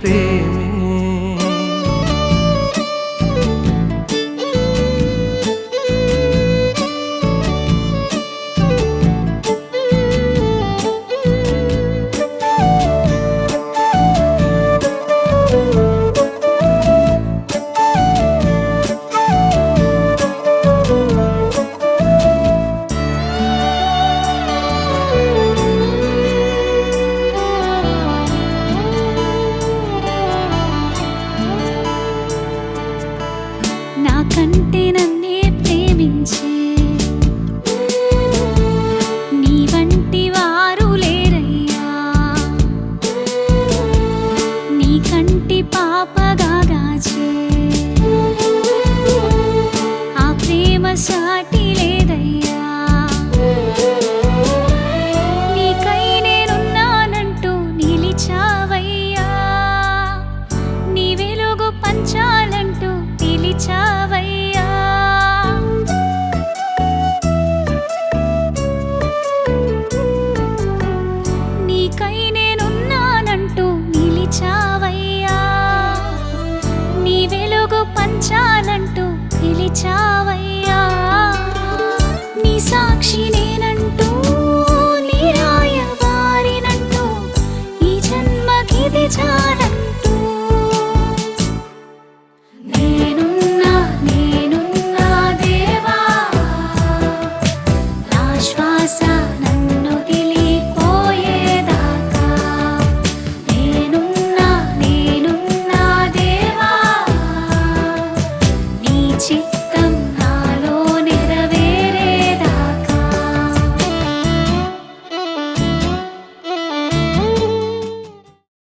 te పంచాలంటూ పిలిచావయ్యా. నీ సాక్షి నేనంటూ నీ రాయబారినంటూ ఈ జన్మకిది చాలంటూ. నేనున్నా నా 七